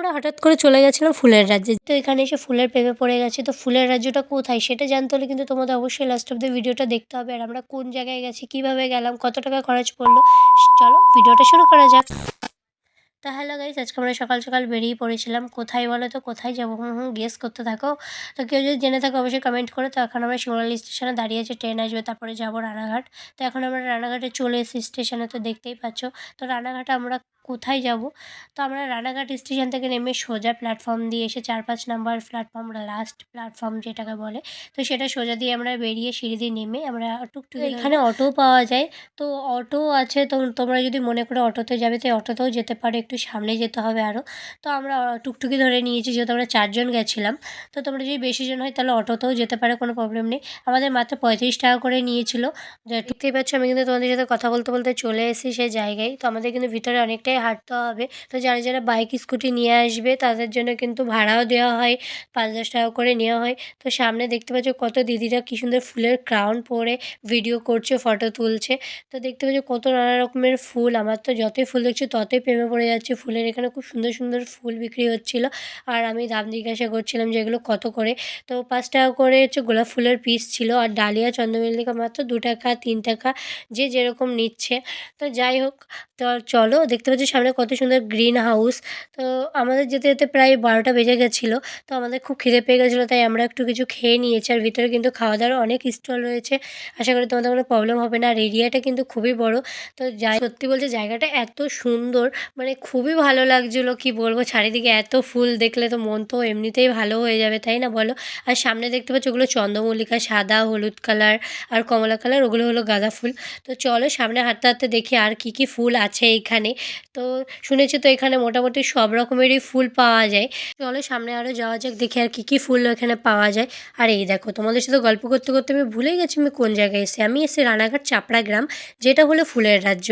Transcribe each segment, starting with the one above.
আমরা হঠাৎ করে চলে গেছিলাম ফুলের রাজ্যে। তো এখানে এসে ফুলের প্রেমে পড়ে গেছে। তো ফুলের রাজ্যটা কোথায় সেটা জানতে হলে কিন্তু তোমাদের অবশ্যই লাস্ট অফ দ্য ভিডিওটা দেখতে হবে। আর আমরা কোন জায়গায় গেছি, কীভাবে গেলাম, কত টাকা খরচ পড়ল চলো ভিডিওটা শুরু করা যাক। তো হ্যালো গাইস আজকে আমরা সকাল সকাল বেরিয়ে পড়েছিলাম। কোথায় বলো তো, কোথায় যাব? হুম হুম গেস করতে থাকো। তো কেউ যদি জেনে থাকো, অবশ্যই কমেন্ট করে। তো এখন আমরা শিমলালি স্টেশনে দাঁড়িয়ে আছে ট্রেন আসবে, তারপরে যাব রানাঘাট। তো এখন আমরা রানাঘাটে চলে এসেছি স্টেশনে তো দেখতেই পাচ্ছ। তো রানাঘাটে আমরা কোথায় যাব? তো আমরা রানাঘাট স্টেশন থেকে নেমে সোজা প্ল্যাটফর্ম দিয়ে এসে চার পাঁচ নাম্বার প্ল্যাটফর্ম লাস্ট প্ল্যাটফর্ম যেটাকে বলে তো সেটা সোজা দিয়ে আমরা বেরিয়ে সিঁড়ি দিয়ে নেমে আমরা টুকটুকি এখানে অটো পাওয়া যায়। তো অটো আছে তো তোমরা যদি মনে করো অটোতে যাবে তো অটোতেও যেতে পারো একটু সামনে যেতে হবে আরও তো আমরা টুকটুকি ধরে নিয়েছি যেহেতু আমরা চারজন গেছিলাম তো তোমরা যদি বেশি জন হয় তাহলে অটোতেও যেতে পারে কোনো প্রবলেম নেই। আমাদের মাত্র পঁয়ত্রিশ টাকা করে নিয়েছিল। দেখতেই পাচ্ছ আমি কিন্তু তোমাদের সাথে কথা বলতে বলতে চলে এসেছি সেই জায়গায়। তো আমাদের কিন্তু ভিতরে অনেকটাই হাঁটতে হবে। তো যারা যারা বাইক স্কুটি নিয়ে আসবে তাদের জন্য কিন্তু ভাড়াও দেওয়া হয়, পাঁচ দশ টাকা করে নেওয়া হয়। তো সামনে দেখতে পাচ্ছ কত দিদিরা কী সুন্দর ফুলের ক্রাউন পরে ভিডিও করছে ফটো তুলছে। তো দেখতে পাচ্ছ কত নানা রকমের ফুল, আমার তো যতই ফুল দেখছি ততই প্রেমে পড়ে যাচ্ছে। ফুলের এখানে খুব সুন্দর সুন্দর ফুল বিক্রি হচ্ছিল। আর আমি দাম জিজ্ঞাসা করছিলাম যে এগুলো কত করে? তো পাঁচ টাকা করে হচ্ছে গোলাপ ফুলের পিস ছিল। আর ডালিয়া চন্দ্রমল্লিকা মাত্র দু টাকা, তিন টাকা, যে যেরকম নিচ্ছে। তো যাই হোক, তো চলো দেখতে সামনে কত সুন্দর গ্রিন হাউস, তো আমাদের যেতে যেতে প্রায় বারোটা বেজে গেছিল, তো আমাদের খুব খিদে পেয়ে গেছিল, তাই আমরা একটু কিছু খেয়ে নিয়েছি, আর ভিতরে কিন্তু খাওয়া দাওয়ার অনেক স্টল রয়েছে। আশা করি তোমাদের কোনো প্রবলেম হবে না, আর এরিয়াটা কিন্তু খুবই বড়, তো যাই, সত্যি বলছে জায়গাটা এত সুন্দর মানে খুবই ভালো লাগছিল, কি বলব, চারিদিকে এত ফুল দেখলে তো মন তো এমনিতেই ভালো হয়ে যাবে, তাই না বলো? আর সামনে দেখতে পাচ্ছ ওগুলো চন্দ্রমল্লিকা, সাদা, হলুদ কালার, আর কমলা কালার, ওগুলো হলো গাঁদা ফুল, তো চলো সামনে হাঁটতে হাঁটতে দেখি আর কি কি ফুল আছে এখানে তো শুনেছি তো এখানে মোটামুটি সব রকমেরই ফুল পাওয়া যায়। চলো সামনে আরও যাওয়া যাক, দেখি আর কী কী ফুল এখানে পাওয়া যায়। আর এই দেখো, তোমাদের সাথে গল্প করতে করতে আমি ভুলেই গেছি আমি কোন জায়গায় এসে আমি এসে রানাঘাট চাপড়া গ্রাম, যেটা হলো ফুলের রাজ্য।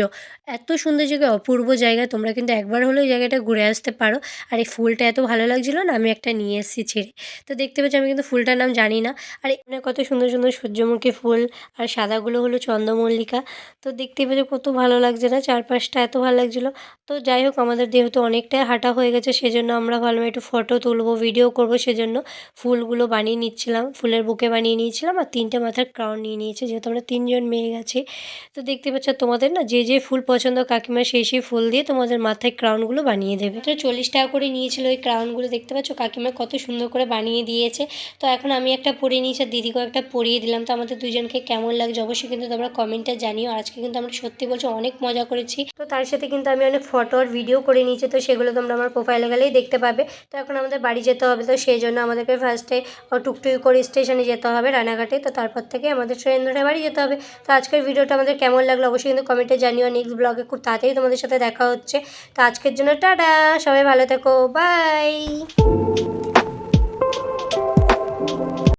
এত সুন্দর জায়গা, অপূর্ব জায়গা, তোমরা কিন্তু একবার হলেও জায়গাটা ঘুরে আসতে পারো। আর এই ফুলটা এত ভালো লাগছিল না, আমি একটা নিয়ে এসেছি ছেড়ে। তো দেখতে পাচ্ছি, আমি কিন্তু ফুলটার নাম জানি না। আর এখানে কত সুন্দর সুন্দর সূর্যমুখী ফুল, আর সাদাগুলো হলো চন্দ্রমল্লিকা। তো দেখতে পেয়ে কত ভালো লাগছে না, চারপাশটা এত ভালো লাগছিল। তো যাই হোক, আমাদের যেহেতু অনেকটাই হাঁটা হয়ে গেছে, সেজন্য আমরা ভাবলাম একটু ফটো তুলবো ভিডিও করব, সেজন্য ফুলগুলো বানিয়ে নিচ্ছিলাম। ফুলের বুকে বানিয়ে নিয়েছিলাম আর তিনটে মাথার ক্রাউন নিয়ে নিয়েছি, যেহেতু আমরা তিনজন মেয়ে গেছি। তো দেখতে পাচ্ছ তোমাদের না, যে যে ফুল পছন্দ কাকিমা সেই সেই ফুল দিয়ে তোমাদের মাথায় ক্রাউনগুলো বানিয়ে দেবে। তো চল্লিশ টাকা করে নিয়েছিল ওই ক্রাউনগুলো দেখতে পাচ্ছ কাকিমা কত সুন্দর করে বানিয়ে দিয়েছে। তো এখন আমি একটা পরিয়ে নিয়েছি আর দিদিকেও একটা পরিয়ে দিলাম। তো আমাদের দুজনকে কেমন লাগছে অবশ্যই কিন্তু তোমরা কমেন্টে জানিও। আজকে কিন্তু আমরা সত্যি বলছি অনেক মজা করেছি। তো তার সাথে কিন্তু আমি অনেক ফটো আর ভিডিও করে নিয়েছে, তো সেগুলো তোমরা আমার প্রোফাইলে গেলেই দেখতে পাবে। তো এখন আমাদের বাড়ি যেতে হবে, তো সেই জন্য আমাদেরকে ফার্স্টে টুকটুকি করে স্টেশনে যেতে হবে, রানাঘাটে। তো তারপর থেকে আমাদের ট্রেন ধরে বাড়ি যেতে হবে। তো আজকের ভিডিওটা আমাদের কেমন লাগল অবশ্যই কিন্তু কমেন্টে জানিও। নেক্সট ব্লগে খুব তাড়াতাড়ি তোমাদের সাথে দেখা হচ্ছে। তো আজকের জন্য টাটা, সবাই ভালো থেকো বাই